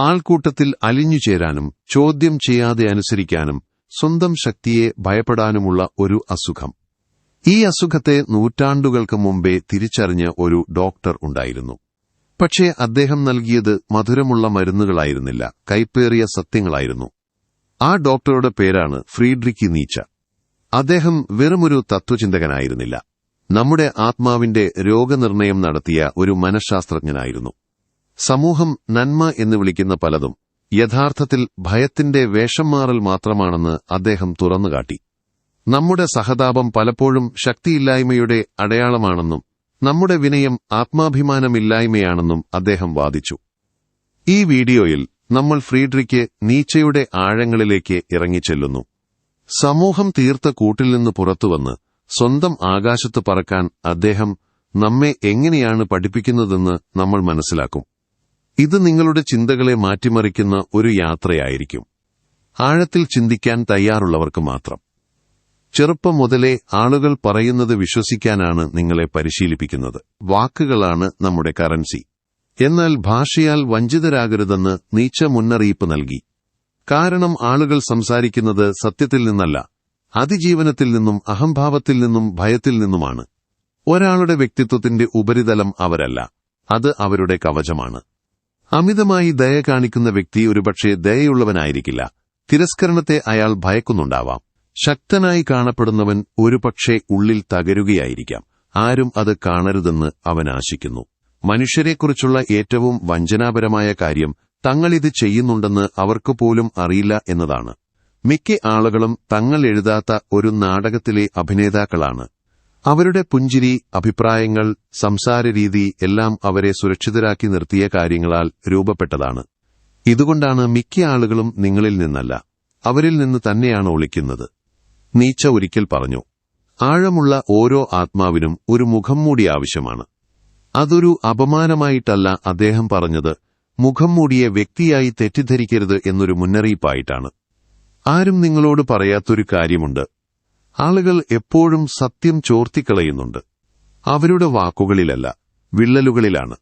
ആൾക്കൂട്ടത്തിൽ അലിഞ്ഞുചേരാനും ചോദ്യം ചെയ്യാതെ അനുസരിക്കാനും സ്വന്തം ശക്തിയെ ഭയപ്പെടാനുമുള്ള ഒരു അസുഖം. ഈ അസുഖത്തെ നൂറ്റാണ്ടുകൾക്ക് മുമ്പേ തിരിച്ചറിഞ്ഞ ഒരു ഡോക്ടർ ഉണ്ടായിരുന്നു. പക്ഷേ അദ്ദേഹം നൽകിയത് മധുരമുള്ള മരുന്നുകളായിരുന്നില്ല കൈപ്പേറിയ സത്യങ്ങളായിരുന്നു. ആ ഡോക്ടറുടെ പേരാണ് ഫ്രീഡ്രിക്കി നീച്ച. അദ്ദേഹം വെറുമൊരു തത്വചിന്തകനായിരുന്നില്ല നമ്മുടെ ആത്മാവിന്റെ രോഗനിർണയം നടത്തിയ ഒരു മനഃശാസ്ത്രജ്ഞനായിരുന്നു. സമൂഹം നന്മ എന്ന് വിളിക്കുന്ന പലതും യഥാർത്ഥത്തിൽ ഭയത്തിന്റെ വേഷം മാറൽ മാത്രമാണെന്ന് അദ്ദേഹം തുറന്നുകാട്ടി. നമ്മുടെ സഹതാപം പലപ്പോഴും ശക്തിയില്ലായ്മയുടെ അടയാളമാണെന്നും നമ്മുടെ വിനയം ആത്മാഭിമാനമില്ലായ്മയാണെന്നും അദ്ദേഹം വാദിച്ചു. ഈ വീഡിയോയിൽ നമ്മൾ ഫ്രീഡ്രിക്ക് നീച്ചയുടെ ആഴങ്ങളിലേക്ക് ഇറങ്ങിച്ചെല്ലുന്നു. സമൂഹം തീർത്ത കൂട്ടിൽ നിന്ന് പുറത്തുവന്ന് സ്വന്തം ആകാശത്ത് പറക്കാൻ അദ്ദേഹം നമ്മെ എങ്ങനെയാണ് പഠിപ്പിക്കുന്നതെന്ന് നമ്മൾ മനസ്സിലാക്കും. ഇത് നിങ്ങളുടെ ചിന്തകളെ മാറ്റിമറിക്കുന്ന ഒരു യാത്രയായിരിക്കും. ആഴത്തിൽ ചിന്തിക്കാൻ തയ്യാറുള്ളവർക്ക് മാത്രം. ചെറുപ്പം മുതലേ ആളുകൾ പറയുന്നത് വിശ്വസിക്കാനാണ് നിങ്ങളെ പരിശീലിപ്പിക്കുന്നത്. വാക്കുകളാണ് നമ്മുടെ കറൻസി. എന്നാൽ ഭാഷയാൽ വഞ്ചിതരാകരുതെന്ന് നീച്ച മുന്നറിയിപ്പ് നൽകി. കാരണം ആളുകൾ സംസാരിക്കുന്നത് സത്യത്തിൽ നിന്നല്ല. അതിജീവനത്തിൽ നിന്നും അഹംഭാവത്തിൽ നിന്നും ഭയത്തിൽ നിന്നുമാണ്. ഒരാളുടെ വ്യക്തിത്വത്തിന്റെ ഉപരിതലം അവരല്ല. അത് അവരുടെ കവചമാണ്. അമിതമായി ദയ കാണിക്കുന്ന വ്യക്തി ഒരുപക്ഷെ ദയയുള്ളവനായിരിക്കില്ല. തിരസ്കരണത്തെ അയാൾ ഭയക്കുന്നുണ്ടാവാം. ശക്തനായി കാണപ്പെടുന്നവൻ ഒരുപക്ഷെ ഉള്ളിൽ തകരുകയായിരിക്കാം. ആരും അത് കാണരുതെന്ന് അവൻ ആശിക്കുന്നു. മനുഷ്യരെക്കുറിച്ചുള്ള ഏറ്റവും വഞ്ചനാപരമായ കാര്യം തങ്ങളിത് ചെയ്യുന്നുണ്ടെന്ന് അവർക്ക് പോലും അറിയില്ല എന്നതാണ്. മിക്ക ആളുകളും തങ്ങൾ എഴുതാത്ത ഒരു നാടകത്തിലെ അഭിനേതാക്കളാണ്. അവരുടെ പുഞ്ചിരി അഭിപ്രായങ്ങൾ സംസാരരീതി എല്ലാം അവരെ സുരക്ഷിതരാക്കി നിർത്തിയ കാര്യങ്ങളാൽ രൂപപ്പെട്ടതാണ്. ഇതുകൊണ്ടാണ് മിക്ക ആളുകളും നിങ്ങളിൽ നിന്നല്ല അവരിൽ നിന്ന് തന്നെയാണ് ഒളിക്കുന്നത്. നീച്ച ഒരിക്കൽ പറഞ്ഞു ആഴമുള്ള ഓരോ ആത്മാവിനും ഒരു മുഖം മൂടി ആവശ്യമാണ്. അതൊരു അപമാനമായിട്ടല്ല അദ്ദേഹം പറഞ്ഞത് മുഖം മൂടിയെ വ്യക്തിയായി തെറ്റിദ്ധരിക്കരുത് എന്നൊരു മുന്നറിയിപ്പായിട്ടാണ്. ആരും നിങ്ങളോട് പറയാത്തൊരു കാര്യമുണ്ട് ആളുകൾ എപ്പോഴും സത്യം ചോർത്തിക്കളയുന്നുണ്ട്. അവരുടെ വാക്കുകളിലല്ല വിള്ളലുകളിലാണ്.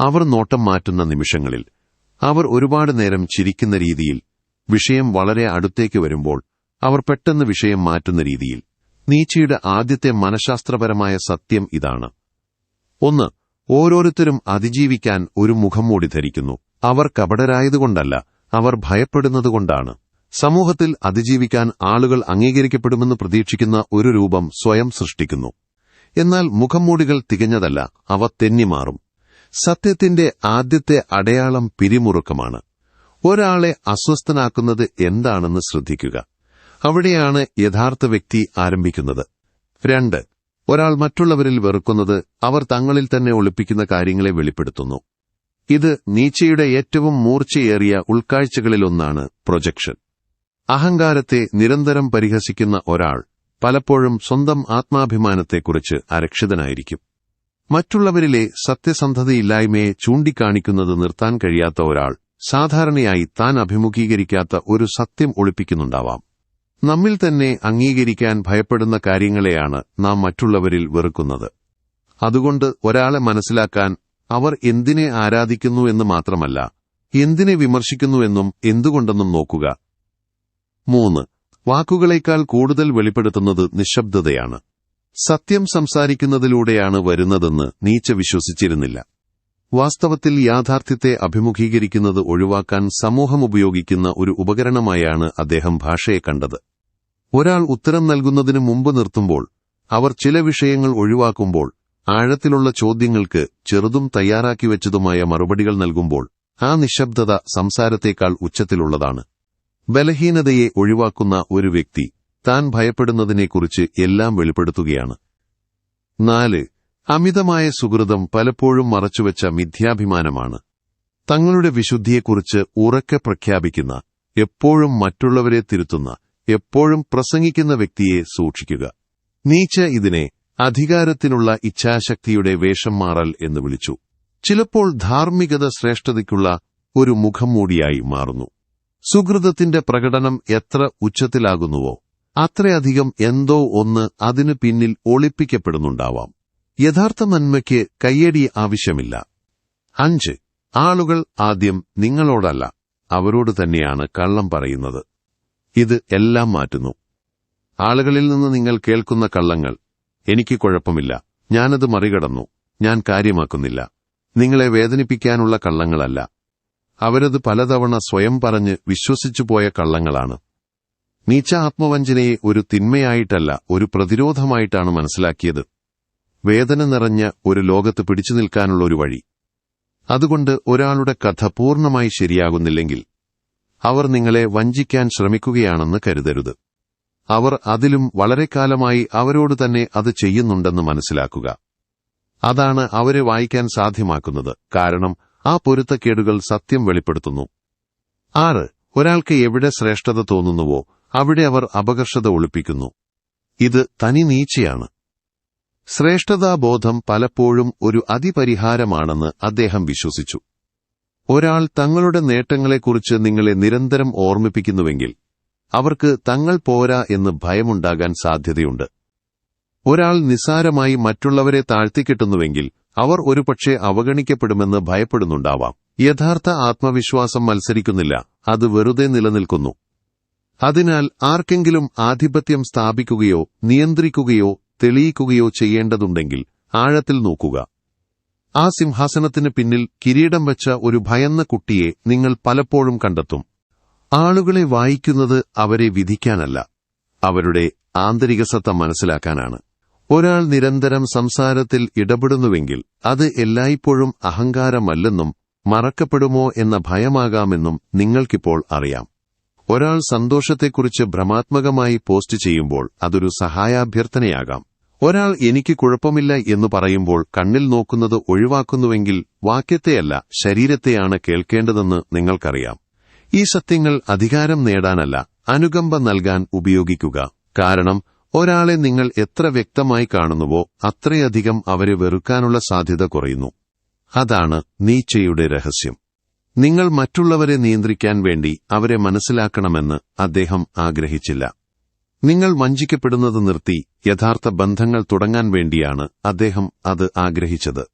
അവർ നോട്ടം മാറ്റുന്ന നിമിഷങ്ങളിൽ അവർ ഒരുപാട് നേരം ചിരിക്കുന്ന രീതിയിൽ വിഷയം വളരെ അടുത്തേക്ക് വരുമ്പോൾ അവർ പെട്ടെന്ന് വിഷയം മാറ്റുന്ന രീതിയിൽ. നീച്ചയുടെ ആദ്യത്തെ മനഃശാസ്ത്രപരമായ സത്യം ഇതാണ്. ഒന്ന് ഓരോരുത്തരും അതിജീവിക്കാൻ ഒരു മുഖം മൂടി ധരിക്കുന്നു. അവർ കപടരായതുകൊണ്ടല്ല അവർ ഭയപ്പെടുന്നതുകൊണ്ടാണ്. സമൂഹത്തിൽ അതിജീവിക്കാൻ ആളുകൾ അംഗീകരിക്കപ്പെടുമെന്ന് പ്രതീക്ഷിക്കുന്ന ഒരു രൂപം സ്വയം സൃഷ്ടിക്കുന്നു. എന്നാൽ മുഖംമൂടികൾ തികഞ്ഞതല്ല അവ തെന്നിമാറും. സത്യത്തിന്റെ ആദ്യത്തെ അടയാളം പിരിമുറുക്കമാണ്. ഒരാളെ അസ്വസ്ഥനാക്കുന്നത് എന്താണെന്ന് ശ്രദ്ധിക്കുക. അവിടെയാണ് യഥാർത്ഥ വ്യക്തി ആരംഭിക്കുന്നത്. രണ്ട് ഒരാൾ മറ്റുള്ളവരിൽ വെറുക്കുന്നത് അവർ തങ്ങളിൽ തന്നെ ഒളിപ്പിക്കുന്ന കാര്യങ്ങളെ വെളിപ്പെടുത്തുന്നു. ഇത് നീച്ചയുടെ ഏറ്റവും മൂർച്ചയേറിയ ഉൾക്കാഴ്ചകളിലൊന്നാണ് പ്രൊജക്ഷൻ. അഹങ്കാരത്തെ നിരന്തരം പരിഹസിക്കുന്ന ഒരാൾ പലപ്പോഴും സ്വന്തം ആത്മാഭിമാനത്തെക്കുറിച്ച് അരക്ഷിതനായിരിക്കും. മറ്റുള്ളവരിലെ സത്യസന്ധതയില്ലായ്മയെ ചൂണ്ടിക്കാണിക്കുന്നത് നിർത്താൻ കഴിയാത്ത ഒരാൾ സാധാരണയായി താൻ അഭിമുഖീകരിക്കാത്ത ഒരു സത്യം ഒളിപ്പിക്കുന്നുണ്ടാവാം. നമ്മിൽ തന്നെ അംഗീകരിക്കാൻ ഭയപ്പെടുന്ന കാര്യങ്ങളെയാണ് നാം മറ്റുള്ളവരിൽ വെറുക്കുന്നത്. അതുകൊണ്ട് ഒരാളെ മനസ്സിലാക്കാൻ അവർ എന്തിനെ ആരാധിക്കുന്നു എന്ന് മാത്രമല്ല എന്തിനെ വിമർശിക്കുന്നുവെന്നും എന്തുകൊണ്ടെന്നും നോക്കുക. മൂന്ന്. വാക്കുകളേക്കാൾ കൂടുതൽ വെളിപ്പെടുത്തുന്നത് നിശബ്ദതയാണ്. സത്യം സംസാരിക്കുന്നതിലൂടെയാണ് വരുന്നതെന്ന് നീച്ച വിശ്വസിച്ചിരുന്നില്ല. വാസ്തവത്തിൽ യാഥാർത്ഥ്യത്തെ അഭിമുഖീകരിക്കുന്നത് ഒഴിവാക്കാൻ സമൂഹം ഉപയോഗിക്കുന്ന ഒരു ഉപകരണമായാണ് അദ്ദേഹം ഭാഷയെ കണ്ടത്. ഒരാൾ ഉത്തരം നൽകുന്നതിന് മുമ്പ് നിർത്തുമ്പോൾ അവർ ചില വിഷയങ്ങൾ ഒഴിവാക്കുമ്പോൾ ആഴത്തിലുള്ള ചോദ്യങ്ങൾക്ക് ചെറുതും തയ്യാറാക്കി വെച്ചതുമായ മറുപടികൾ നൽകുമ്പോൾ ആ നിശബ്ദത സംസാരത്തേക്കാൾ ഉച്ചത്തിലുള്ളതാണ്. ബലഹീനതയെ ഒഴിവാക്കുന്ന ഒരു വ്യക്തി താൻ ഭയപ്പെടുന്നതിനെക്കുറിച്ച് എല്ലാം വെളിപ്പെടുത്തുകയാണ്. നാല് അമിതമായ സുഹൃതം പലപ്പോഴും മറച്ചുവെച്ച മിഥ്യാഭിമാനമാണ്. തങ്ങളുടെ വിശുദ്ധിയെക്കുറിച്ച് ഉറക്കെ പ്രഖ്യാപിക്കുന്ന എപ്പോഴും മറ്റുള്ളവരെ തിരുത്തുന്ന എപ്പോഴും പ്രസംഗിക്കുന്ന വ്യക്തിയെ സൂക്ഷിക്കുക. നീച്ച ഇതിനെ അധികാരത്തിനുള്ള ഇച്ഛാശക്തിയുടെ വേഷം മാറൽ എന്ന് വിളിച്ചു. ചിലപ്പോൾ ധാർമ്മികത ശ്രേഷ്ഠതയ്ക്കുള്ള ഒരു മുഖംമൂടിയായി മാറുന്നു. സുഹൃതത്തിന്റെ പ്രകടനം എത്ര ഉച്ചത്തിലാകുന്നുവോ അത്രയധികം എന്തോ ഒന്ന് അതിനു പിന്നിൽ ഒളിപ്പിക്കപ്പെടുന്നുണ്ടാവാം. യഥാർത്ഥ നന്മയ്ക്ക് കയ്യടി ആവശ്യമില്ല. അഞ്ച്. ആളുകൾ ആദ്യം നിങ്ങളോടല്ല അവരോട് തന്നെയാണ് കള്ളം പറയുന്നത്. ഇത് എല്ലാം മാറ്റുന്നു. ആളുകളിൽ നിന്ന് നിങ്ങൾ കേൾക്കുന്ന കള്ളങ്ങൾ. എനിക്ക് കുഴപ്പമില്ല. ഞാനത് മറികടന്നു. ഞാൻ കാര്യമാക്കുന്നില്ല. നിങ്ങളെ വേദനിപ്പിക്കാനുള്ള കള്ളങ്ങളല്ല. അവരത് പലതവണ സ്വയം പറഞ്ഞ് വിശ്വസിച്ചുപോയ കള്ളങ്ങളാണ്. നീച്ച ആത്മവഞ്ചനയെ ഒരു തിന്മയായിട്ടല്ല ഒരു പ്രതിരോധമായിട്ടാണ് മനസ്സിലാക്കിയത്. വേദന നിറഞ്ഞ ഒരു ലോകത്ത് പിടിച്ചു നിൽക്കാനുള്ള ഒരു വഴി. അതുകൊണ്ട് ഒരാളുടെ കഥ പൂർണമായി ശരിയാകുന്നില്ലെങ്കിൽ അവർ നിങ്ങളെ വഞ്ചിക്കാൻ ശ്രമിക്കുകയാണെന്ന് കരുതരുത്. അവർ അതിലും വളരെ കാലമായി അവരോട് തന്നെ അത് ചെയ്യുന്നുണ്ടെന്ന് മനസ്സിലാക്കുക. അതാണ് അവരെ വായിക്കാൻ സാധ്യമാക്കുന്നത്. കാരണം ആ പൊരുത്തക്കേടുകൾ സത്യം വെളിപ്പെടുത്തുന്നു. ആറ് ഒരാൾക്ക് എവിടെ ശ്രേഷ്ഠത തോന്നുന്നുവോ അവിടെ അവർ അപകർഷത ഒളിപ്പിക്കുന്നു. ഇത് തനി നീച്ചയാണ് ശ്രേഷ്ഠതാബോധം പലപ്പോഴും ഒരു അതിപരിഹാരമാണെന്ന് അദ്ദേഹം വിശ്വസിച്ചു. ഒരാൾ തങ്ങളുടെ നേട്ടങ്ങളെക്കുറിച്ച് നിങ്ങളെ നിരന്തരം ഓർമ്മിപ്പിക്കുന്നുവെങ്കിൽ അവർക്ക് തങ്ങൾ പോരാ എന്ന് ഭയമുണ്ടാകാൻ സാധ്യതയുണ്ട്. ഒരാൾ നിസ്സാരമായി മറ്റുള്ളവരെ താഴ്ത്തിക്കിട്ടുന്നുവെങ്കിൽ അവർ ഒരുപക്ഷെ അവഗണിക്കപ്പെടുമെന്ന് ഭയപ്പെടുന്നുണ്ടാവാം. യഥാർത്ഥ ആത്മവിശ്വാസം മത്സരിക്കുന്നില്ല അത് വെറുതെ നിലനിൽക്കുന്നു. അതിനാൽ ആർക്കെങ്കിലും ആധിപത്യം സ്ഥാപിക്കുകയോ നിയന്ത്രിക്കുകയോ തെളിയിക്കുകയോ ചെയ്യേണ്ടതുണ്ടെങ്കിൽ ആഴത്തിൽ നോക്കുക. ആ സിംഹാസനത്തിന് പിന്നിൽ കിരീടം വെച്ച ഒരു ഭയന്ന കുട്ടിയെ നിങ്ങൾ പലപ്പോഴും കണ്ടെത്തും. ആളുകളെ വായിക്കുന്നത് അവരെ വിധിക്കാനല്ല അവരുടെ ആന്തരിക സത്ത മനസ്സിലാക്കാനാണ്. ഒരാൾ നിരന്തരം സംസാരത്തിൽ ഇടപെടുന്നുവെങ്കിൽ അത് എല്ലായ്പ്പോഴും അഹങ്കാരമല്ലെന്നും മറക്കപ്പെടുമോ എന്ന ഭയമാകാമെന്നും നിങ്ങൾക്കിപ്പോൾ അറിയാം. ഒരാൾ സന്തോഷത്തെക്കുറിച്ച് ഭ്രമാത്മകമായി പോസ്റ്റ് ചെയ്യുമ്പോൾ അതൊരു സഹായാഭ്യർത്ഥനയാകാം. ഒരാൾ എനിക്ക് കുഴപ്പമില്ല എന്ന് പറയുമ്പോൾ കണ്ണിൽ നോക്കുന്നത് ഒഴിവാക്കുന്നുവെങ്കിൽ വാക്യത്തെയല്ല ശരീരത്തെയാണ് കേൾക്കേണ്ടതെന്ന് നിങ്ങൾക്കറിയാം. ഈ സത്യങ്ങൾ അധികാരം നേടാനല്ല അനുകമ്പ നൽകാൻ ഉപയോഗിക്കുക. കാരണം ഒരാളെ നിങ്ങൾ എത്ര വ്യക്തമായി കാണുന്നുവോ അത്രയധികം അവരെ വെറുക്കാനുള്ള സാധ്യത കുറയുന്നു. അതാണ് നീച്ചയുടെ രഹസ്യം. നിങ്ങൾ മറ്റുള്ളവരെ നിയന്ത്രിക്കാൻ വേണ്ടി അവരെ മനസ്സിലാക്കണമെന്ന് അദ്ദേഹം ആഗ്രഹിച്ചില്ല. നിങ്ങൾ വഞ്ചിക്കപ്പെടുന്നത് നിർത്തി യഥാർത്ഥ ബന്ധങ്ങൾ തുടങ്ങാൻ വേണ്ടിയാണ് അദ്ദേഹം അത് ആഗ്രഹിച്ചത്.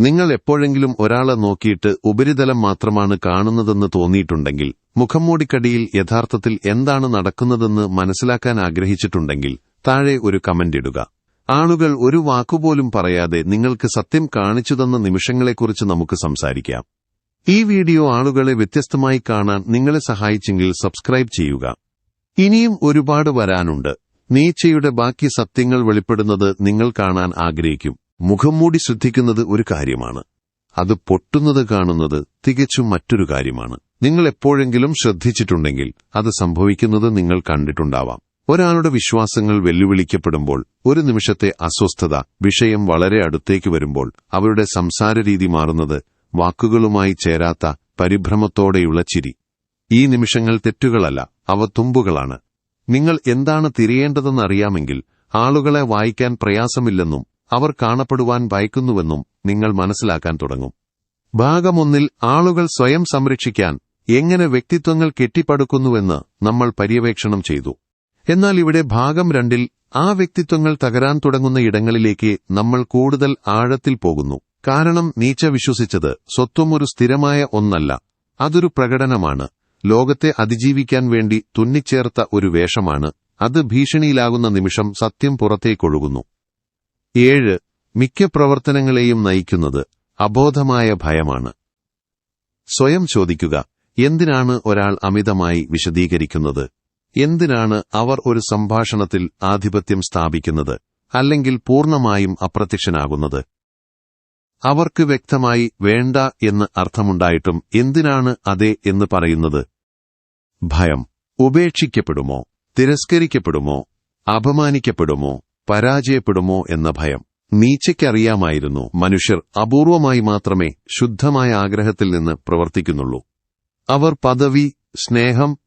നിങ്ങൾ എപ്പോഴെങ്കിലും ഒരാളെ നോക്കിയിട്ട് ഉപരിതലം മാത്രമാണ് കാണുന്നതെന്ന് തോന്നിയിട്ടുണ്ടെങ്കിൽ മുഖംമൂടിക്കടിയിൽ യഥാർത്ഥത്തിൽ എന്താണ് നടക്കുന്നതെന്ന് മനസ്സിലാക്കാൻ ആഗ്രഹിച്ചിട്ടുണ്ടെങ്കിൽ താഴെ ഒരു കമന്റ് ഇടുക. ആളുകൾ ഒരു വാക്കുപോലും പറയാതെ നിങ്ങൾക്ക് സത്യം കാണിച്ചുതന്ന നിമിഷങ്ങളെക്കുറിച്ച് നമുക്ക് സംസാരിക്കാം. ഈ വീഡിയോ ആളുകളെ വ്യത്യസ്തമായി കാണാൻ നിങ്ങളെ സഹായിച്ചെങ്കിൽ സബ്സ്ക്രൈബ് ചെയ്യുക. ഇനിയും ഒരുപാട് വരാനുണ്ട്. നീച്ചയുടെ ബാക്കി സത്യങ്ങൾ വെളിപ്പെടുന്നത് നിങ്ങൾ കാണാൻ ആഗ്രഹിക്കും. മുഖംമൂടി ശ്രദ്ധിക്കുന്നത് ഒരു കാര്യമാണ്. അത് പൊട്ടുന്നത് കാണുന്നത് തികച്ചും മറ്റൊരു കാര്യമാണ്. നിങ്ങൾ എപ്പോഴെങ്കിലും ശ്രദ്ധിച്ചിട്ടുണ്ടെങ്കിൽ അത് സംഭവിക്കുന്നത് നിങ്ങൾ കണ്ടിട്ടുണ്ടാവാം. ഒരാളുടെ വിശ്വാസങ്ങൾ വെല്ലുവിളിക്കപ്പെടുമ്പോൾ ഒരു നിമിഷത്തെ അസ്വസ്ഥത വിഷയം വളരെ അടുത്തേക്ക് വരുമ്പോൾ അവരുടെ സംസാരരീതി മാറുന്നത് വാക്കുകളുമായി ചേരാത്ത പരിഭ്രമത്തോടെയുള്ള ചിരി. ഈ നിമിഷങ്ങൾ തെറ്റുകളല്ല അവ തുമ്പുകളാണ്. നിങ്ങൾ എന്താണ് തിരയേണ്ടതെന്നറിയാമെങ്കിൽ ആളുകളെ വായിക്കാൻ പ്രയാസമില്ലെന്നും അവർ കാണപ്പെടുവാൻ ഭയക്കുന്നുവെന്നും നിങ്ങൾ മനസ്സിലാക്കാൻ തുടങ്ങും. ഭാഗമൊന്നിൽ ആളുകൾ സ്വയം സംരക്ഷിക്കാൻ എങ്ങനെ വ്യക്തിത്വങ്ങൾ കെട്ടിപ്പടുക്കുന്നുവെന്ന് നമ്മൾ പര്യവേക്ഷണം ചെയ്തു. എന്നാൽ ഇവിടെ ഭാഗം രണ്ടിൽ ആ വ്യക്തിത്വങ്ങൾ തകരാൻ തുടങ്ങുന്ന ഇടങ്ങളിലേക്ക് നമ്മൾ കൂടുതൽ ആഴത്തിൽ പോകുന്നു. കാരണം നീച്ച വിശ്വസിച്ചത് സ്വത്വം ഒരു സ്ഥിരമായ ഒന്നല്ല. അതൊരു പ്രകടനമാണ്. ലോകത്തെ അതിജീവിക്കാൻ വേണ്ടി തുന്നിച്ചേർത്ത ഒരു വേഷമാണ്. അത് ഭീഷണിയിലാകുന്ന നിമിഷം സത്യം പുറത്തേക്കൊഴുകുന്നു. ഏഴ്. മിക്ക പ്രവർത്തനങ്ങളെയും നയിക്കുന്നത് അബോധമായ ഭയമാണ്. സ്വയം ചോദിക്കുക എന്തിനാണ് ഒരാൾ അമിതമായി വിശദീകരിക്കുന്നത്? എന്തിനാണ് അവർ ഒരു സംഭാഷണത്തിൽ ആധിപത്യം സ്ഥാപിക്കുന്നത്? അല്ലെങ്കിൽ പൂർണമായും അപ്രത്യക്ഷനാകുന്നത്? അവർക്ക് വ്യക്തമായി വേണ്ട എന്ന് അർത്ഥമുണ്ടായിട്ടും എന്തിനാണ് അതെ എന്ന് പറയുന്നത്? ഭയം. ഉപേക്ഷിക്കപ്പെടുമോ? തിരസ്കരിക്കപ്പെടുമോ? അപമാനിക്കപ്പെടുമോ? പരാജയപ്പെടുമോ എന്ന ഭയം നീച്ചയ്ക്കറിയാമായിരുന്നു മനുഷ്യർ അപൂർവമായി മാത്രമേ ശുദ്ധമായ ആഗ്രഹത്തിൽ നിന്ന് പ്രവർത്തിക്കുന്നുള്ളൂ. അവർ പദവി സ്നേഹം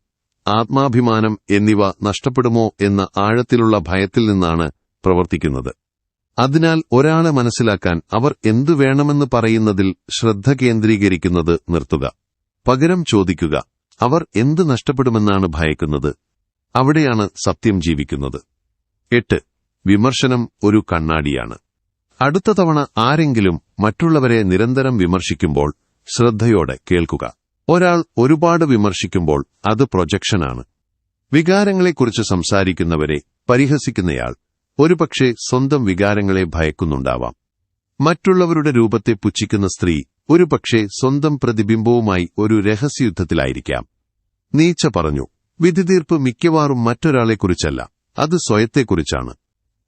ആത്മാഭിമാനം എന്നിവ നഷ്ടപ്പെടുമോ എന്ന ആഴത്തിലുള്ള ഭയത്തിൽ നിന്നാണ് പ്രവർത്തിക്കുന്നത്. അതിനാൽ ഒരാളെ മനസ്സിലാക്കാൻ അവർ എന്തു വേണമെന്ന് പറയുന്നതിൽ ശ്രദ്ധ കേന്ദ്രീകരിക്കുന്നത് നിർത്തുക. പകരം ചോദിക്കുക അവർ എന്ത് നഷ്ടപ്പെടുമെന്നാണ് ഭയക്കുന്നത്? അവിടെയാണ് സത്യം ജീവിക്കുന്നത്. എട്ട്. വിമർശനം ഒരു കണ്ണാടിയാണ്. അടുത്ത തവണ ആരെങ്കിലും മറ്റുള്ളവരെ നിരന്തരം വിമർശിക്കുമ്പോൾ ശ്രദ്ധയോടെ കേൾക്കുക. ഒരാൾ ഒരുപാട് വിമർശിക്കുമ്പോൾ അത് പ്രൊജക്ഷനാണ്. വികാരങ്ങളെക്കുറിച്ച് സംസാരിക്കുന്നവരെ പരിഹസിക്കുന്നയാൾ ഒരുപക്ഷെ സ്വന്തം വികാരങ്ങളെ ഭയക്കുന്നുണ്ടാവാം. മറ്റുള്ളവരുടെ രൂപത്തെ പുച്ഛിക്കുന്ന സ്ത്രീ ഒരുപക്ഷെ സ്വന്തം പ്രതിബിംബവുമായി ഒരു രഹസ്യയുദ്ധത്തിലായിരിക്കാം. നീച്ച പറഞ്ഞു വിധിതീർപ്പ് മിക്കവാറും മറ്റൊരാളെക്കുറിച്ചല്ല അത് സ്വയത്തെക്കുറിച്ചാണ്.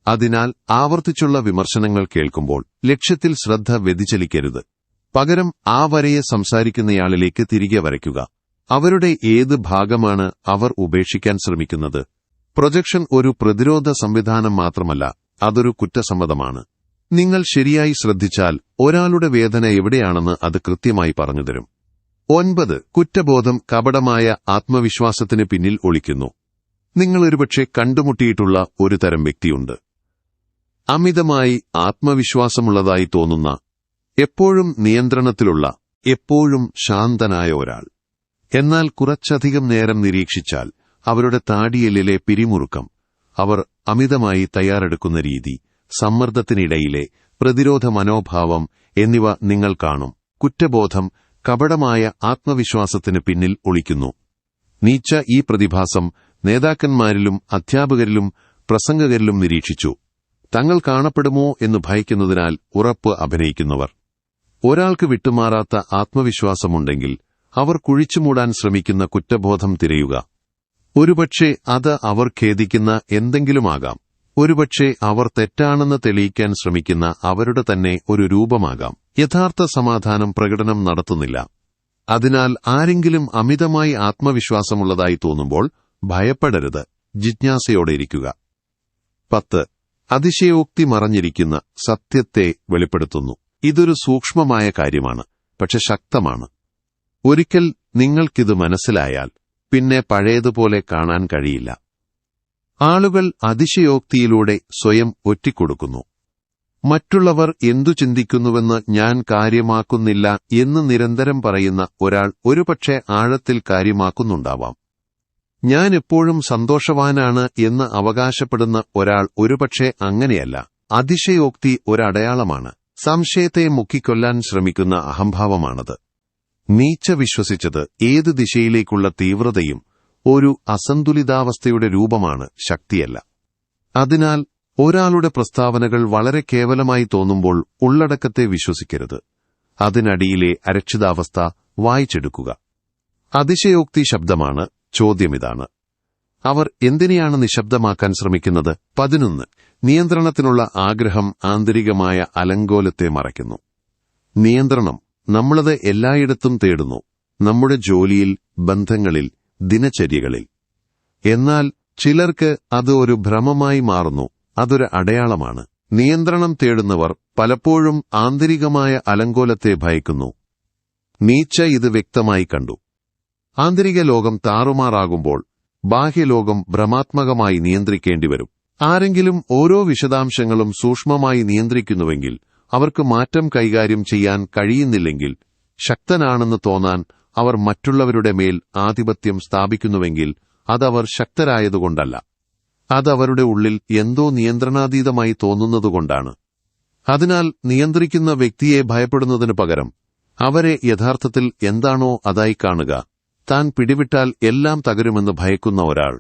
അതിനാൽ ആവർത്തിച്ചുള്ള വിമർശനങ്ങൾ കേൾക്കുമ്പോൾ ലക്ഷ്യത്തിൽ ശ്രദ്ധ വ്യതിചലിക്കരുത്. പകരം ആ വരയെ സംസാരിക്കുന്നയാളിലേക്ക് തിരികെ വരയ്ക്കുക. അവരുടെ ഏത് ഭാഗമാണ് അവർ ഉപേക്ഷിക്കാൻ ശ്രമിക്കുന്നത്? പ്രൊജക്ഷൻ ഒരു പ്രതിരോധ സംവിധാനം മാത്രമല്ല അതൊരു കുറ്റസമ്മതമാണ്. നിങ്ങൾ ശരിയായി ശ്രദ്ധിച്ചാൽ ഒരാളുടെ വേദന എവിടെയാണെന്ന് അത് കൃത്യമായി പറഞ്ഞുതരും. ഒൻപത് കുറ്റബോധം കപടമായ ആത്മവിശ്വാസത്തിന് പിന്നിൽ ഒളിക്കുന്നു. നിങ്ങൾ ഒരുപക്ഷെ കണ്ടുമുട്ടിയിട്ടുള്ള ഒരു തരം വ്യക്തിയുണ്ട്. അമിതമായി ആത്മവിശ്വാസമുള്ളതായി തോന്നുന്ന എപ്പോഴും നിയന്ത്രണത്തിലുള്ള എപ്പോഴും ശാന്തനായ ഒരാൾ. എന്നാൽ കുറച്ചധികം നേരം നിരീക്ഷിച്ചാൽ അവരുടെ താടിയെല്ലിലെ പിരിമുറുക്കം അവർ അമിതമായി തയ്യാറെടുക്കുന്ന രീതി സമ്മർദ്ദത്തിനിടയിലെ പ്രതിരോധ മനോഭാവം എന്നിവ നിങ്ങൾ കാണും. കുറ്റബോധം കപടമായ ആത്മവിശ്വാസത്തിന് പിന്നിൽ ഒളിക്കുന്നു. നീച്ച ഈ പ്രതിഭാസം നേതാക്കന്മാരിലും അധ്യാപകരിലും പ്രസംഗകരിലും നിരീക്ഷിച്ചു. തങ്ങൾ കാണപ്പെടുമോ എന്ന് ഭയക്കുന്നതിനാൽ ഉറപ്പ് അഭിനയിക്കുന്നവർ. ഒരാൾക്ക് വിട്ടുമാറാത്ത ആത്മവിശ്വാസമുണ്ടെങ്കിൽ അവർ കുഴിച്ചുമൂടാൻ ശ്രമിക്കുന്ന കുറ്റബോധം തിരയുക. ഒരുപക്ഷെ അത് അവർ ഖേദിക്കുന്ന എന്തെങ്കിലുമാകാം. ഒരുപക്ഷെ അവർ തെറ്റാണെന്ന് തെളിയിക്കാൻ ശ്രമിക്കുന്ന അവരുടെ തന്നെ ഒരു രൂപമാകാം. യഥാർത്ഥ സമാധാനം പ്രകടനം നടത്തുന്നില്ല. അതിനാൽ ആരെങ്കിലും അമിതമായി ആത്മവിശ്വാസമുള്ളതായി തോന്നുമ്പോൾ ഭയപ്പെടരുത്. ജിജ്ഞാസയോടെ ഇരിക്കുക. പത്ത് അതിശയോക്തി മറഞ്ഞിരിക്കുന്ന സത്യത്തെ വെളിപ്പെടുത്തുന്നു. ഇതൊരു സൂക്ഷ്മമായ കാര്യമാണ് പക്ഷെ ശക്തമാണ്. ഒരിക്കൽ നിങ്ങൾക്കിത് മനസ്സിലായാൽ പിന്നെ പഴയതുപോലെ കാണാൻ കഴിയില്ല. ആളുകൾ അതിശയോക്തിയിലൂടെ സ്വയം ഒറ്റിക്കൊടുക്കുന്നു. മറ്റുള്ളവർ എന്തു ചിന്തിക്കുന്നുവെന്ന് ഞാൻ കാര്യമാക്കുന്നില്ല എന്ന് നിരന്തരം പറയുന്ന ഒരാൾ ഒരുപക്ഷെ ആഴത്തിൽ കാര്യമാക്കുന്നുണ്ടാവാം. ഞാൻ എപ്പോഴും സന്തോഷവാനാണ് എന്ന് അവകാശപ്പെടുന്ന ഒരാൾ ഒരുപക്ഷെ അങ്ങനെയല്ല. അതിശയോക്തി ഒരടയാളമാണ്. സംശയത്തെ മുക്കിക്കൊല്ലാൻ ശ്രമിക്കുന്ന അഹംഭാവമാണത്. നീച്ച വിശ്വസിച്ചത് ഏത് ദിശയിലേക്കുള്ള തീവ്രതയും ഒരു അസന്തുലിതാവസ്ഥയുടെ രൂപമാണ് ശക്തിയല്ല. അതിനാൽ ഒരാളുടെ പ്രസ്താവനകൾ വളരെ കേവലമായി തോന്നുമ്പോൾ ഉള്ളടക്കത്തെ വിശ്വസിക്കരുത്. അതിനടിയിലെ അരക്ഷിതാവസ്ഥ വായിച്ചെടുക്കുക. അതിശയോക്തി ശബ്ദമാണ് ചോദ്യമിതാണ്. അവർ എന്തിനെയാണ് നിശബ്ദമാക്കാൻ ശ്രമിക്കുന്നത്? പതിനൊന്ന്. നിയന്ത്രണത്തിനുള്ള ആഗ്രഹം ആന്തരികമായ അലങ്കോലത്തെ മറയ്ക്കുന്നു. നിയന്ത്രണം. നമ്മളത് എല്ലായിടത്തും തേടുന്നു. നമ്മുടെ ജോലിയിൽ ബന്ധങ്ങളിൽ ദിനചര്യകളിൽ. എന്നാൽ ചിലർക്ക് അത് ഒരു ഭ്രമമായി മാറുന്നു. അതൊരു അടയാളമാണ്. നിയന്ത്രണം തേടുന്നവർ പലപ്പോഴും ആന്തരികമായ അലങ്കോലത്തെ ഭയക്കുന്നു. നീച്ച ഇത് വ്യക്തമായി കണ്ടു. ആന്തരിക ലോകം താറുമാറാകുമ്പോൾ ബാഹ്യലോകം ഭ്രമാത്മകമായി നിയന്ത്രിക്കേണ്ടി വരും ആരെങ്കിലും ഓരോ വിശദാംശങ്ങളും സൂക്ഷ്മമായി നിയന്ത്രിക്കുന്നുവെങ്കിൽ അവർക്ക് മാറ്റം കൈകാര്യം ചെയ്യാൻ കഴിയുന്നില്ലെങ്കിൽ ശക്തനാണെന്ന് തോന്നാൻ അവർ മറ്റുള്ളവരുടെ മേൽ ആധിപത്യം സ്ഥാപിക്കുന്നുവെങ്കിൽ അതവർ ശക്തരായതുകൊണ്ടല്ല. അതവരുടെ ഉള്ളിൽ എന്തോ നിയന്ത്രണാതീതമായി തോന്നുന്നതുകൊണ്ടാണ്. അതിനാൽ നിയന്ത്രിക്കുന്ന വ്യക്തിയെ ഭയപ്പെടുന്നതിനു പകരം അവരെ യഥാർത്ഥത്തിൽ എന്താണോ അതായി കാണുക. താൻ പിടിവിട്ടാൽ എല്ലാം തകരുമെന്ന് ഭയക്കുന്ന ഒരാൾ.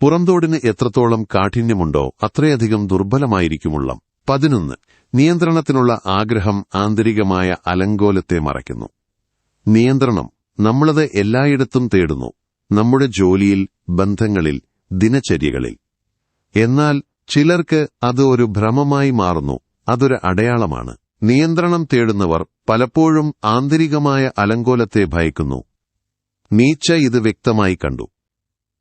പുറന്തോടിന് എത്രത്തോളം കാഠിന്യമുണ്ടോ അത്രയധികം ദുർബലമായിരിക്കുമുള്ളം. പതിനൊന്ന്. നിയന്ത്രണത്തിനുള്ള ആഗ്രഹം ആന്തരികമായ അലങ്കോലത്തെ മറയ്ക്കുന്നു. നിയന്ത്രണം നമ്മളത് എല്ലായിടത്തും തേടുന്നു. നമ്മുടെ ജോലിയിൽ ബന്ധങ്ങളിൽ ദിനചര്യകളിൽ. എന്നാൽ ചിലർക്ക് അത് ഒരു ഭ്രമമായി മാറുന്നു അതൊരു അടയാളമാണ്. നിയന്ത്രണം തേടുന്നവർ പലപ്പോഴും ആന്തരികമായ അലങ്കോലത്തെ ഭയക്കുന്നു. നീച്ച ഇത് വ്യക്തമായി കണ്ടു.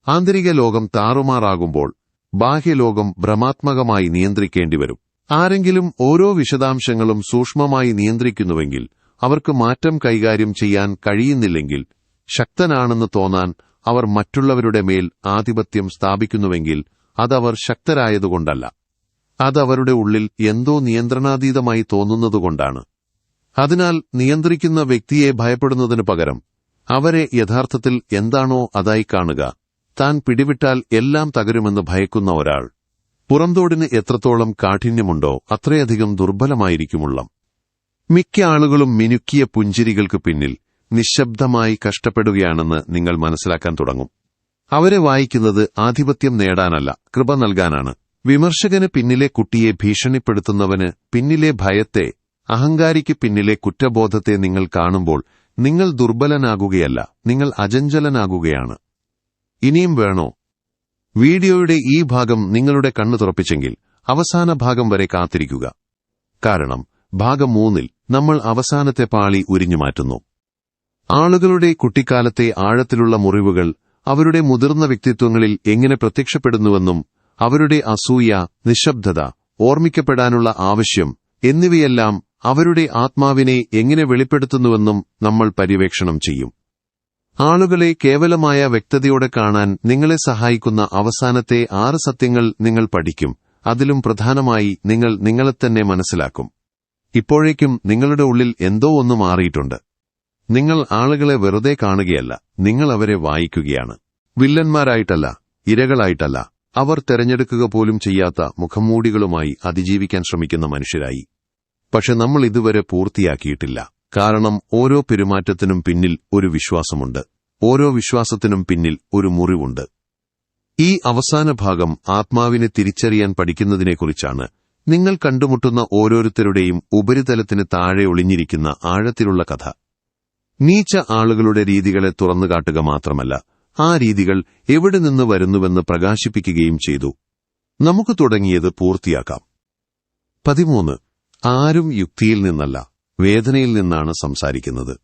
ആന്തരിക ലോകം താറുമാറാകുമ്പോൾ ബാഹ്യലോകം ഭ്രമാത്മകമായി നിയന്ത്രിക്കേണ്ടിവരും. ആരെങ്കിലും ഓരോ വിശദാംശങ്ങളും സൂക്ഷ്മമായി നിയന്ത്രിക്കുന്നുവെങ്കിൽ അവർക്ക് മാറ്റം കൈകാര്യം ചെയ്യാൻ കഴിയുന്നില്ലെങ്കിൽ ശക്തനാണെന്ന് തോന്നാൻ അവർ മറ്റുള്ളവരുടെ മേൽ ആധിപത്യം സ്ഥാപിക്കുന്നുവെങ്കിൽ അതവർ ശക്തരായതുകൊണ്ടല്ല. അതവരുടെ ഉള്ളിൽ എന്തോ നിയന്ത്രണാതീതമായി തോന്നുന്നതുകൊണ്ടാണ്. അതിനാൽ നിയന്ത്രിക്കുന്ന വ്യക്തിയെ ഭയപ്പെടുന്നതിനു പകരം അവരെ യഥാർത്ഥത്തിൽ എന്താണോ അതായി കാണുക. താൻ പിടിവിട്ടാൽ എല്ലാം തകരുമെന്ന് ഭയക്കുന്ന ഒരാൾ. പുറന്തോടിന് എത്രത്തോളം കാഠിന്യമുണ്ടോ അത്രയധികം ദുർബലമായിരിക്കുമുള്ളം. മിക്ക ആളുകളും മിനുക്കിയ പുഞ്ചിരികൾക്ക് പിന്നിൽ നിശബ്ദമായി കഷ്ടപ്പെടുകയാണെന്ന് നിങ്ങൾ മനസ്സിലാക്കാൻ തുടങ്ങും. അവരെ വായിക്കുന്നത് ആധിപത്യം നേടാനല്ല കൃപ നൽകാനാണ്. വിമർശകന് പിന്നിലെ കുട്ടിയെ ഭീഷണിപ്പെടുത്തുന്നവന് പിന്നിലെ ഭയത്തെ അഹങ്കാരിക്ക് പിന്നിലെ കുറ്റബോധത്തെ നിങ്ങൾ കാണുമ്പോൾ നിങ്ങൾ ദുർബലനാകുകയല്ല നിങ്ങൾ അജഞ്ചലനാകുകയാണ് ഇനിയും വേണോ? വീഡിയോയുടെ ഈ ഭാഗം നിങ്ങളുടെ കണ്ണു തുറപ്പിച്ചെങ്കിൽ അവസാന ഭാഗം വരെ കാത്തിരിക്കുക. കാരണം ഭാഗം മൂന്നിൽ നമ്മൾ അവസാനത്തെ പാളി ഉരിഞ്ഞുമാറ്റുന്നു ആളുകളുടെ കുട്ടിക്കാലത്തെ ആഴത്തിലുള്ള മുറിവുകൾ അവരുടെ മുതിർന്ന വ്യക്തിത്വങ്ങളിൽ എങ്ങനെ പ്രത്യക്ഷപ്പെടുന്നുവെന്നും അവരുടെ അസൂയ നിശബ്ദത ഓർമ്മിക്കപ്പെടാനുള്ള ആവശ്യം എന്നിവയെല്ലാം അവരുടെ ആത്മാവിനെ എങ്ങനെ വെളിപ്പെടുത്തുന്നുവെന്നും നമ്മൾ പര്യവേക്ഷണം ചെയ്യും. ആളുകളെ കേവലമായ വ്യക്തതയോടെ കാണാൻ നിങ്ങളെ സഹായിക്കുന്ന അവസാനത്തെ ആറ് സത്യങ്ങൾ നിങ്ങൾ പഠിക്കും. അതിലും പ്രധാനമായി നിങ്ങൾ നിങ്ങളെത്തന്നെ മനസ്സിലാക്കും. ഇപ്പോഴേക്കും നിങ്ങളുടെ ഉള്ളിൽ എന്തോ ഒന്ന് മാറിയിട്ടുണ്ട്. നിങ്ങൾ ആളുകളെ വെറുതെ കാണുകയല്ല നിങ്ങൾ അവരെ വായിക്കുകയാണ്. വില്ലന്മാരായിട്ടല്ല ഇരകളായിട്ടല്ല അവർ തെരഞ്ഞെടുക്കുക പോലും ചെയ്യാത്ത മുഖംമൂടികളുമായി അതിജീവിക്കാൻ ശ്രമിക്കുന്ന മനുഷ്യരായി. പക്ഷെ നമ്മൾ ഇതുവരെ പൂർത്തിയാക്കിയിട്ടില്ല. കാരണം ഓരോ പെരുമാറ്റത്തിനും പിന്നിൽ ഒരു വിശ്വാസമുണ്ട്. ഓരോ വിശ്വാസത്തിനും പിന്നിൽ ഒരു മുറിവുണ്ട്. ഈ അവസാന ഭാഗം ആത്മാവിനെ തിരിച്ചറിയാൻ പഠിക്കുന്നതിനെക്കുറിച്ചാണ് നിങ്ങൾ കണ്ടുമുട്ടുന്ന ഓരോരുത്തരുടെയും ഉപരിതലത്തിന് താഴെ ഒളിഞ്ഞിരിക്കുന്ന ആഴത്തിലുള്ള കഥ. നീച്ച ആളുകളുടെ രീതികളെ തുറന്നുകാട്ടുക മാത്രമല്ല ആ രീതികൾ എവിടെ നിന്ന് വരുന്നുവെന്ന് പ്രകാശിപ്പിക്കുകയും ചെയ്തു. നമുക്ക് തുടങ്ങിയത് പൂർത്തിയാക്കാം. പതിമൂന്ന്. ആരും യുക്തിയിൽ നിന്നല്ല വേദനയിൽ നിന്നാണ് സംസാരിക്കുന്നത്.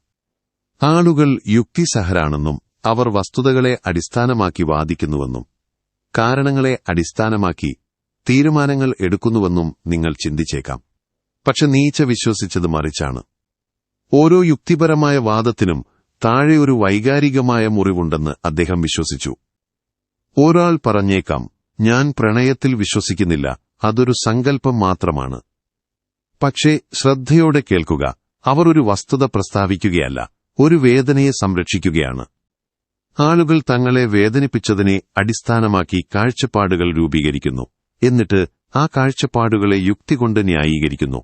ആളുകൾ യുക്തിസഹരാണെന്നും അവർ വസ്തുതകളെ അടിസ്ഥാനമാക്കി വാദിക്കുന്നുവെന്നും കാരണങ്ങളെ അടിസ്ഥാനമാക്കി തീരുമാനങ്ങൾ എടുക്കുന്നുവെന്നും നിങ്ങൾ ചിന്തിച്ചേക്കാം. പക്ഷെ നീച്ച വിശ്വസിച്ചത് മറിച്ചാണ്. ഓരോ യുക്തിപരമായ വാദത്തിനും താഴെ ഒരു വൈകാരികമായ മുറിവുണ്ടെന്ന് അദ്ദേഹം വിശ്വസിച്ചു. ഒരാൾ പറഞ്ഞേക്കാം ഞാൻ പ്രണയത്തിൽ വിശ്വസിക്കുന്നില്ല അതൊരു സങ്കല്പം മാത്രമാണ്. പക്ഷേ ശ്രദ്ധയോടെ കേൾക്കുക. അവർ ഒരു വസ്തുത പ്രസ്താവിക്കുകയല്ല ഒരു വേദനയെ സംരക്ഷിക്കുകയാണ്. ആളുകൾ തങ്ങളെ വേദനിപ്പിച്ചതിനെ അടിസ്ഥാനമാക്കി കാഴ്ചപ്പാടുകൾ രൂപീകരിക്കുന്നു എന്നിട്ട് ആ കാഴ്ചപ്പാടുകളെ യുക്തി കൊണ്ട് ന്യായീകരിക്കുന്നു.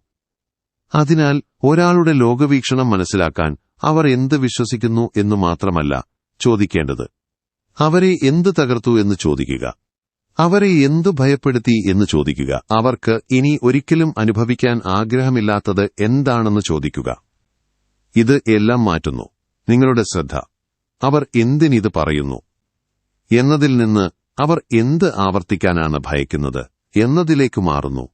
അതിനാൽ ഒരാളുടെ ലോകവീക്ഷണം മനസ്സിലാക്കാൻ അവർ എന്ത് വിശ്വസിക്കുന്നു എന്നു മാത്രമല്ല ചോദിക്കേണ്ടത്. അവരെ എന്ത് തകർത്തു എന്ന് ചോദിക്കുക. അവരെ എന്തു ഭയപ്പെടുത്തി എന്ന് ചോദിക്കുക. അവർക്ക് ഇനി ഒരിക്കലും അനുഭവിക്കാൻ ആഗ്രഹമില്ലാത്തത് എന്താണെന്ന് ചോദിക്കുക. ഇത് എല്ലാം മാറ്റുന്നു. നിങ്ങളുടെ ശ്രദ്ധ. അവർ എന്തിനിത് പറയുന്നു? എന്നതിൽ നിന്ന് അവർ എന്ത് ആവർത്തിക്കാനാണ് ഭയക്കുന്നത്? എന്നതിലേക്ക് മാറുന്നു.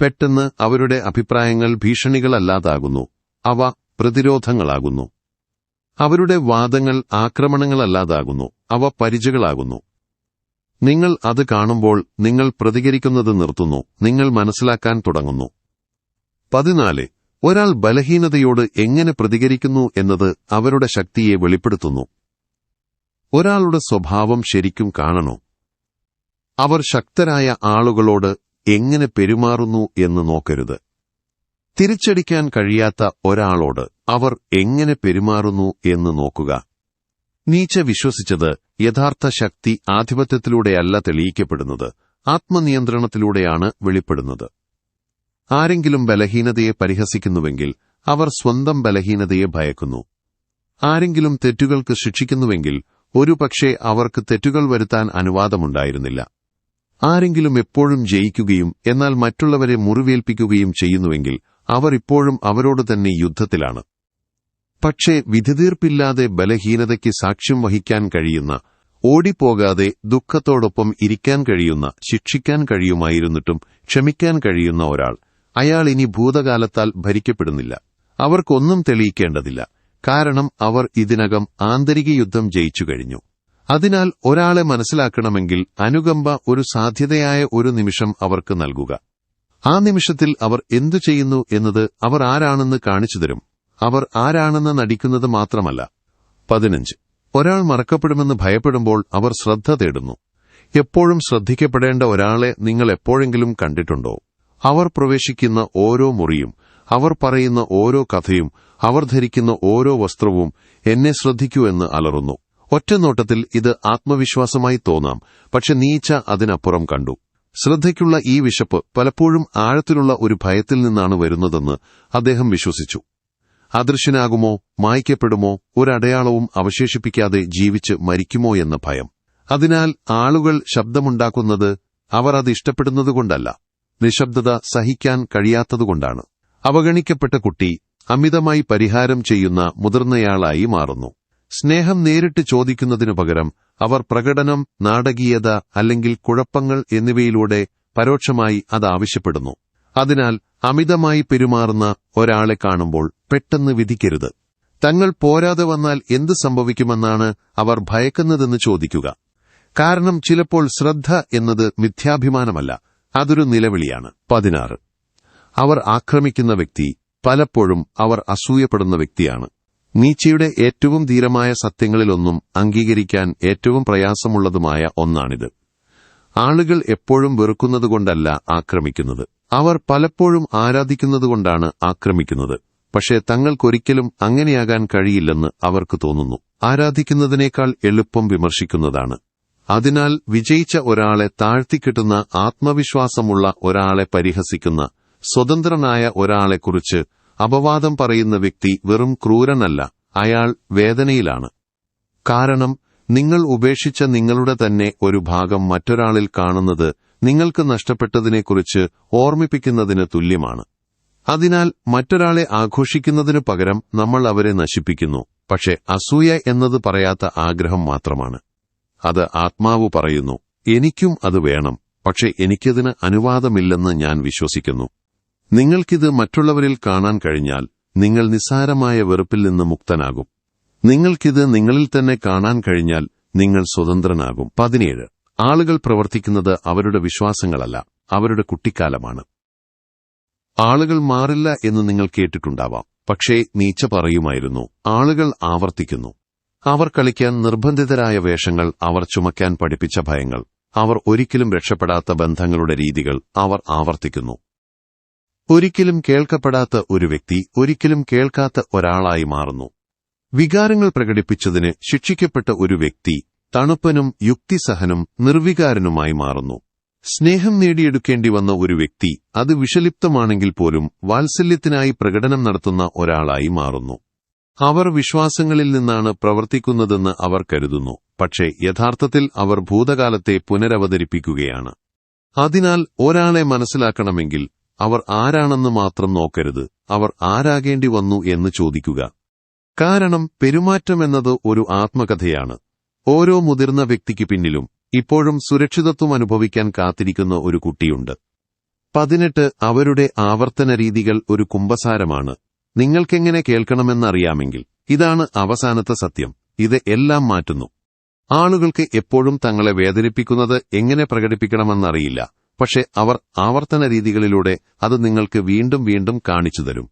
പെട്ടെന്ന് അവരുടെ അഭിപ്രായങ്ങൾ ഭീഷണികളല്ലാതാകുന്നു. അവ പ്രതിരോധങ്ങളാകുന്നു. അവരുടെ വാദങ്ങൾ ആക്രമണങ്ങളല്ലാതാകുന്നു. അവ പരിചകളാകുന്നു. നിങ്ങൾ അത് കാണുമ്പോൾ നിങ്ങൾ പ്രതികരിക്കുന്നത് നിർത്തുന്നു. നിങ്ങൾ മനസ്സിലാക്കാൻ തുടങ്ങുന്നു. പതിനാല്. ഒരാൾ ബലഹീനതയോട് എങ്ങനെ പ്രതികരിക്കുന്നു എന്നത് അവരുടെ ശക്തിയെ വെളിപ്പെടുത്തുന്നു. ഒരാളുടെ സ്വഭാവം ശരിക്കും കാണണോ? അവർ ശക്തരായ ആളുകളോട് എങ്ങനെ പെരുമാറുന്നു എന്ന് നോക്കരുത്. തിരിച്ചടിക്കാൻ കഴിയാത്ത ഒരാളോട് അവർ എങ്ങനെ പെരുമാറുന്നു എന്ന് നോക്കുക. നീച്ച വിശ്വസിച്ചത് യഥാർത്ഥ ശക്തി ആധിപത്യത്തിലൂടെയല്ല തെളിയിക്കപ്പെടുന്നത്. ആത്മനിയന്ത്രണത്തിലൂടെയാണ് വെളിപ്പെടുന്നത്. ആരെങ്കിലും ബലഹീനതയെ പരിഹസിക്കുന്നുവെങ്കിൽ അവർ സ്വന്തം ബലഹീനതയെ ഭയക്കുന്നു. ആരെങ്കിലും തെറ്റുകൾക്ക് ശിക്ഷിക്കുന്നുവെങ്കിൽ ഒരുപക്ഷെ അവർക്ക് തെറ്റുകൾ വരുത്താൻ അനുവാദമുണ്ടായിരുന്നില്ല. ആരെങ്കിലും എപ്പോഴും ജയിക്കുകയും എന്നാൽ മറ്റുള്ളവരെ മുറിവേൽപ്പിക്കുകയും ചെയ്യുന്നുവെങ്കിൽ അവർ ഇപ്പോഴും അവരോട് തന്നെ യുദ്ധത്തിലാണ്. പക്ഷേ വിധിതീർപ്പില്ലാതെ ബലഹീനതയ്ക്ക് സാക്ഷ്യം വഹിക്കാൻ കഴിയുന്ന ഓടിപ്പോകാതെ ദുഃഖത്തോടൊപ്പം ഇരിക്കാൻ കഴിയുന്ന ശിക്ഷിക്കാൻ കഴിയുമായിരുന്നിട്ടും ക്ഷമിക്കാൻ കഴിയുന്ന ഒരാൾ അയാൾ ഇനി ഭൂതകാലത്താൽ ഭരിക്കപ്പെടുന്നില്ല. അവർക്കൊന്നും തെളിയിക്കേണ്ടതില്ല. കാരണം അവർ ഇതിനകം ആന്തരിക യുദ്ധം ജയിച്ചു കഴിഞ്ഞു. അതിനാൽ ഒരാളെ മനസ്സിലാക്കണമെങ്കിൽ അനുകമ്പ ഒരു സാധ്യതയായ ഒരു നിമിഷം അവർക്ക് നൽകുക. ആ നിമിഷത്തിൽ അവർ എന്തു ചെയ്യുന്നു എന്നത് അവർ ആരാണെന്ന് കാണിച്ചു തരും. അവർ ആരാണെന്ന് നടിക്കുന്നത് മാത്രമല്ല. പതിനഞ്ച്. ഒരാൾ മറക്കപ്പെടുമെന്ന് ഭയപ്പെടുമ്പോൾ അവർ ശ്രദ്ധ തേടുന്നു. എപ്പോഴും ശ്രദ്ധിക്കപ്പെടേണ്ട ഒരാളെ നിങ്ങൾ എപ്പോഴെങ്കിലും കണ്ടിട്ടുണ്ടോ? അവർ പ്രവേശിക്കുന്ന ഓരോ മുറിയും അവർ പറയുന്ന ഓരോ കഥയും അവർ ധരിക്കുന്ന ഓരോ വസ്ത്രവും എന്നെ ശ്രദ്ധിക്കൂ എന്ന് അലറുന്നു. ഒറ്റനോട്ടത്തിൽ ഇത് ആത്മവിശ്വാസമായി തോന്നാം പക്ഷെ നീച്ച അതിനപ്പുറം കണ്ടു. ശ്രദ്ധയ്ക്കുള്ള ഈ വിശപ്പ് പലപ്പോഴും ആഴത്തിലുള്ള ഒരു ഭയത്തിൽ നിന്നാണ് വരുന്നതെന്ന് അദ്ദേഹം വിശ്വസിച്ചു. അദൃശ്യനാകുമോ മായ്ക്കപ്പെടുമോ ഒരടയാളവും അവശേഷിപ്പിക്കാതെ ജീവിച്ച് മരിക്കുമോ എന്ന ഭയം. അതിനാൽ ആളുകൾ ശബ്ദമുണ്ടാക്കുന്നത് അവർ അത് ഇഷ്ടപ്പെടുന്നതുകൊണ്ടല്ല. നിശബ്ദത സഹിക്കാൻ കഴിയാത്തതുകൊണ്ടാണ്. അവഗണിക്കപ്പെട്ട കുട്ടി അമിതമായി പരിഹാരം ചെയ്യുന്ന മുതിർന്നയാളായി മാറുന്നു. സ്നേഹം നേരിട്ട് ചോദിക്കുന്നതിനു പകരം അവർ പ്രകടനം നാടകീയത അല്ലെങ്കിൽ കുഴപ്പങ്ങൾ എന്നിവയിലൂടെ പരോക്ഷമായി അത് ആവശ്യപ്പെടുന്നു. അതിനാൽ അമിതമായി പെരുമാറുന്ന ഒരാളെ കാണുമ്പോൾ പെട്ടെന്ന് വിധിക്കരുത്. തങ്ങൾ പോരാതെ വന്നാൽ എന്ത് സംഭവിക്കുമെന്നാണ് അവർ ഭയക്കുന്നതെന്ന് ചോദിക്കുക. കാരണം ചിലപ്പോൾ ശ്രദ്ധ എന്നത് മിഥ്യാഭിമാനമല്ല അതൊരു നിലവിളിയാണ്. പതിനാറ്. അവർ ആക്രമിക്കുന്ന വ്യക്തി പലപ്പോഴും അവർ അസൂയപ്പെടുന്ന വ്യക്തിയാണ്. നീച്ചയുടെ ഏറ്റവും ധീരമായ സത്യങ്ങളിലൊന്നും അംഗീകരിക്കാൻ ഏറ്റവും പ്രയാസമുള്ളതുമായ ഒന്നാണിത്. ആളുകൾ എപ്പോഴും വെറുക്കുന്നതുകൊണ്ടല്ല ആക്രമിക്കുന്നത്. അവർ പലപ്പോഴും ആരാധിക്കുന്നതുകൊണ്ടാണ് ആക്രമിക്കുന്നത്. പക്ഷേ തങ്ങൾക്കൊരിക്കലും അങ്ങനെയാകാൻ കഴിയില്ലെന്ന് അവർക്ക് തോന്നുന്നു. ആരാധിക്കുന്നതിനേക്കാൾ എളുപ്പം വിമർശിക്കുന്നതാണ്. അതിനാൽ വിജയിച്ച ഒരാളെ താഴ്ത്തിക്കിട്ടുന്ന ആത്മവിശ്വാസമുള്ള ഒരാളെ പരിഹസിക്കുന്ന സ്വതന്ത്രനായ ഒരാളെക്കുറിച്ച് അപവാദം പറയുന്ന വ്യക്തി വെറും ക്രൂരനല്ല അയാൾ വേദനയിലാണ്. കാരണം നിങ്ങൾ ഉപേക്ഷിച്ച നിങ്ങളുടെ തന്നെ ഒരു ഭാഗം മറ്റൊരാളിൽ കാണുന്നത് നിങ്ങൾക്ക് നഷ്ടപ്പെട്ടതിനെക്കുറിച്ച് ഓർമ്മിപ്പിക്കുന്നതിന് തുല്യമാണ്. അതിനാൽ മറ്റൊരാളെ ആഘോഷിക്കുന്നതിനു പകരം നമ്മൾ അവരെ നശിപ്പിക്കുന്നു പക്ഷെ അസൂയ എന്നത് പറയാത്ത ആഗ്രഹം മാത്രമാണ്. അത് ആത്മാവ് പറയുന്നു എനിക്കും അത് വേണം പക്ഷെ എനിക്കതിന് അനുവാദമില്ലെന്ന് ഞാൻ വിശ്വസിക്കുന്നു. നിങ്ങൾക്കിത് മറ്റുള്ളവരിൽ കാണാൻ കഴിഞ്ഞാൽ നിങ്ങൾ നിസ്സാരമായ വെറുപ്പിൽ നിന്ന് മുക്തനാകും. നിങ്ങൾക്കിത് നിങ്ങളിൽ തന്നെ കാണാൻ കഴിഞ്ഞാൽ നിങ്ങൾ സ്വതന്ത്രനാകും. പതിനേഴ്. ആളുകൾ പ്രവർത്തിക്കുന്നത് അവരുടെ വിശ്വാസങ്ങളല്ല അവരുടെ കുട്ടിക്കാലമാണ്. ആളുകൾ മാറില്ല എന്ന് നിങ്ങൾ കേട്ടിട്ടുണ്ടാവാം പക്ഷേ നീച്ച പറയുമായിരുന്നു ആളുകൾ ആവർത്തിക്കുന്നു. അവർ കളിക്കാൻ നിർബന്ധിതരായ വേഷങ്ങൾ അവർ ചുമക്കാൻ പഠിപ്പിച്ച ഭയങ്ങൾ അവർ ഒരിക്കലും രക്ഷപ്പെടാത്ത ബന്ധങ്ങളുടെ രീതികൾ അവർ ആവർത്തിക്കുന്നു. ഒരിക്കലും കേൾക്കപ്പെടാത്ത ഒരു വ്യക്തി ഒരിക്കലും കേൾക്കാത്ത ഒരാളായി മാറുന്നു. വികാരങ്ങൾ പ്രകടിപ്പിച്ചതിന് ശിക്ഷിക്കപ്പെട്ട ഒരു വ്യക്തി തണുപ്പനും യുക്തിസഹനും നിർവികാരനുമായി മാറുന്നു. സ്നേഹം നേടിയെടുക്കേണ്ടി വന്ന ഒരു വ്യക്തി അത് വിഷലിപ്തമാണെങ്കിൽ പോലും വാത്സല്യത്തിനായി പ്രകടനം നടത്തുന്ന ഒരാളായി മാറുന്നു. അവർ വിശ്വാസങ്ങളിൽ നിന്നാണ് പ്രവർത്തിക്കുന്നതെന്ന് അവർ കരുതുന്നു പക്ഷേ യഥാർത്ഥത്തിൽ അവർ ഭൂതകാലത്തെ പുനരവതരിപ്പിക്കുകയാണ്. അതിനാൽ ഒരാളെ മനസ്സിലാക്കണമെങ്കിൽ അവർ ആരാണെന്ന് മാത്രം നോക്കരുത് അവർ ആരാകേണ്ടി വന്നു എന്ന് ചോദിക്കുക. കാരണം പെരുമാറ്റം എന്നത് ഒരു ആത്മകഥയാണ്. ഓരോ മുതിർന്ന വ്യക്തിക്ക് പിന്നിലും ഇപ്പോഴും സുരക്ഷിതത്വം അനുഭവിക്കാൻ കാത്തിരിക്കുന്ന ഒരു കുട്ടിയുണ്ട്. പതിനെട്ട് അവരുടെ ആവർത്തന രീതികൾ ഒരു കുംഭസാരമാണ്. നിങ്ങൾക്കെങ്ങനെ കേൾക്കണമെന്നറിയാമെങ്കിൽ ഇതാണ് അവസാനത്തെ സത്യം. ഇത് എല്ലാം മാറ്റുന്നു. ആളുകൾക്ക് എപ്പോഴും തങ്ങളെ വേദനിപ്പിക്കുന്നത് എങ്ങനെ പ്രകടിപ്പിക്കണമെന്നറിയില്ല പക്ഷെ അവർ ആവർത്തന രീതികളിലൂടെ അത് നിങ്ങൾക്ക് വീണ്ടും വീണ്ടും കാണിച്ചു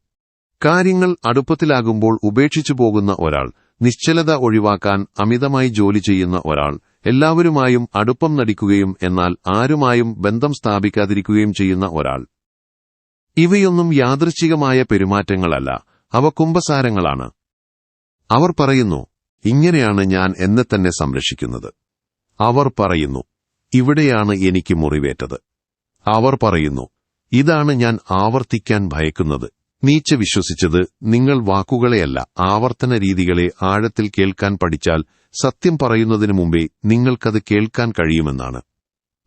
കാര്യങ്ങൾ അടുപ്പത്തിലാകുമ്പോൾ ഉപേക്ഷിച്ചു പോകുന്ന ഒരാൾ നിശ്ചലത ഒഴിവാക്കാൻ അമിതമായി ജോലി ചെയ്യുന്ന ഒരാൾ എല്ലാവരുമായും അടുപ്പം നടിക്കുകയും എന്നാൽ ആരുമായും ബന്ധം സ്ഥാപിക്കാതിരിക്കുകയും ചെയ്യുന്ന ഒരാൾ. ഇവയൊന്നും യാദൃശ്ചികമായ പെരുമാറ്റങ്ങളല്ല അവ കുംഭസാരങ്ങളാണ്. അവർ പറയുന്നു ഇങ്ങനെയാണ് ഞാൻ എന്നെ തന്നെ സംരക്ഷിക്കുന്നത്. അവർ പറയുന്നു ഇവിടെയാണ് എനിക്ക് മുറിവേറ്റത്. അവർ പറയുന്നു ഇതാണ് ഞാൻ ആവർത്തിക്കാൻ ഭയക്കുന്നത്. നീച്ച വിശ്വസിച്ചത് നിങ്ങൾ വാക്കുകളെയല്ല ആവർത്തന രീതികളെ ആഴത്തിൽ കേൾക്കാൻ പഠിച്ചാൽ സത്യം പറയുന്നതിനു മുമ്പേ നിങ്ങൾക്കത് കേൾക്കാൻ കഴിയുമെന്നാണ്.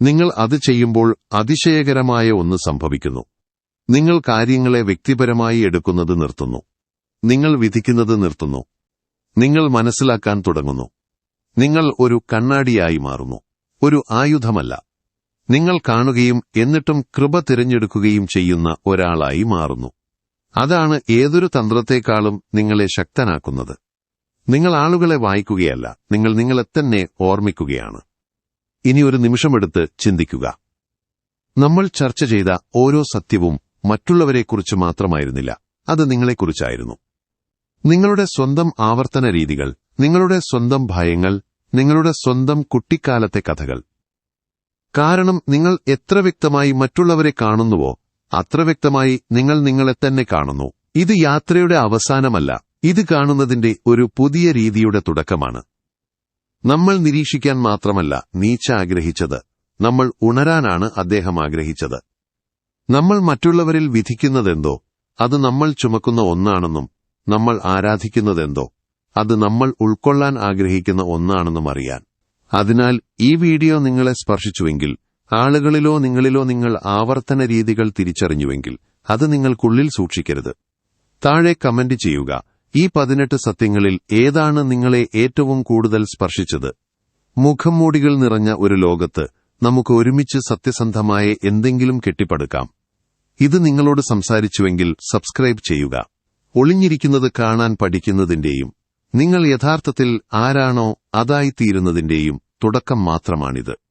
നിങ്ങൾ അത് ചെയ്യുമ്പോൾ അതിശയകരമായ ഒന്ന് സംഭവിക്കുന്നു. നിങ്ങൾ കാര്യങ്ങളെ വ്യക്തിപരമായി എടുക്കുന്നത് നിർത്തുന്നു. നിങ്ങൾ വിധിക്കുന്നത് നിർത്തുന്നു. നിങ്ങൾ മനസ്സിലാക്കാൻ തുടങ്ങുന്നു. നിങ്ങൾ ഒരു കണ്ണാടിയായി മാറുന്നു. ഒരു ആയുധമല്ല. നിങ്ങൾ കാണുകയും എന്നിട്ടും കൃപ തിരഞ്ഞെടുക്കുകയും ചെയ്യുന്ന ഒരാളായി മാറുന്നു. അതാണ് ഏതൊരു തന്ത്രത്തെക്കാളും നിങ്ങളെ ശക്തനാക്കുന്നത്. നിങ്ങൾ ആളുകളെ വായിക്കുകയല്ല നിങ്ങൾ നിങ്ങളെ തന്നെ ഓർമ്മിക്കുകയാണ്. ഇനി ഒരു നിമിഷമെടുത്ത് ചിന്തിക്കുക. നമ്മൾ ചർച്ച ചെയ്ത ഓരോ സത്യവും മറ്റുള്ളവരെക്കുറിച്ച് മാത്രമായിരുന്നില്ല അത് നിങ്ങളെക്കുറിച്ചായിരുന്നു. നിങ്ങളുടെ സ്വന്തം ആവർത്തന രീതികൾ നിങ്ങളുടെ സ്വന്തം ഭയങ്ങൾ നിങ്ങളുടെ സ്വന്തം കുട്ടിക്കാലത്തെ കഥകൾ. കാരണം നിങ്ങൾ എത്ര വ്യക്തമായി മറ്റുള്ളവരെ കാണുന്നുവോ അത്ര വ്യക്തമായി നിങ്ങൾ നിങ്ങളെ തന്നെ കാണുന്നു. ഇത് യാത്രയുടെ അവസാനമല്ല. ഇത് കാണുന്നതിന്റെ ഒരു പുതിയ രീതിയുടെ തുടക്കമാണ്. നമ്മൾ നിരീക്ഷിക്കാൻ മാത്രമല്ല നീച്ച ആഗ്രഹിച്ചത്. നമ്മൾ ഉണരാനാണ് അദ്ദേഹം ആഗ്രഹിച്ചത്. നമ്മൾ മറ്റുള്ളവരിൽ വിധിക്കുന്നതെന്തോ? അത് നമ്മൾ ചുമക്കുന്ന ഒന്നാണെന്നും നമ്മൾ ആരാധിക്കുന്നതെന്തോ? അത് നമ്മൾ ഉൾക്കൊള്ളാൻ ആഗ്രഹിക്കുന്ന ഒന്നാണെന്നും അറിയാൻ. അതിനാൽ ഈ വീഡിയോ നിങ്ങളെ സ്പർശിച്ചുവെങ്കിൽ ആളുകളിലോ നിങ്ങളിലോ നിങ്ങൾ ആവർത്തന രീതികൾ തിരിച്ചറിഞ്ഞുവെങ്കിൽ അത് നിങ്ങൾക്കുള്ളിൽ സൂക്ഷിക്കരുത്. താഴെ കമന്റ് ചെയ്യുക. ഈ പതിനെട്ട് സത്യങ്ങളിൽ ഏതാണ് നിങ്ങളെ ഏറ്റവും കൂടുതൽ സ്പർശിച്ചത്? മുഖംമൂടികൾ നിറഞ്ഞ ഒരു ലോകത്ത് നമുക്ക് ഒരുമിച്ച് സത്യസന്ധമായ എന്തെങ്കിലും കെട്ടിപ്പടുക്കാം. ഇത് നിങ്ങളോട് സംസാരിച്ചുവെങ്കിൽ സബ്സ്ക്രൈബ് ചെയ്യുക. ഒളിഞ്ഞിരിക്കുന്നത് കാണാൻ പഠിക്കുന്നതിന്റെയും നിങ്ങൾ യഥാർത്ഥത്തിൽ ആരാണോ അതായിത്തീരുന്നതിന്റെയും തുടക്കം മാത്രമാണിത്.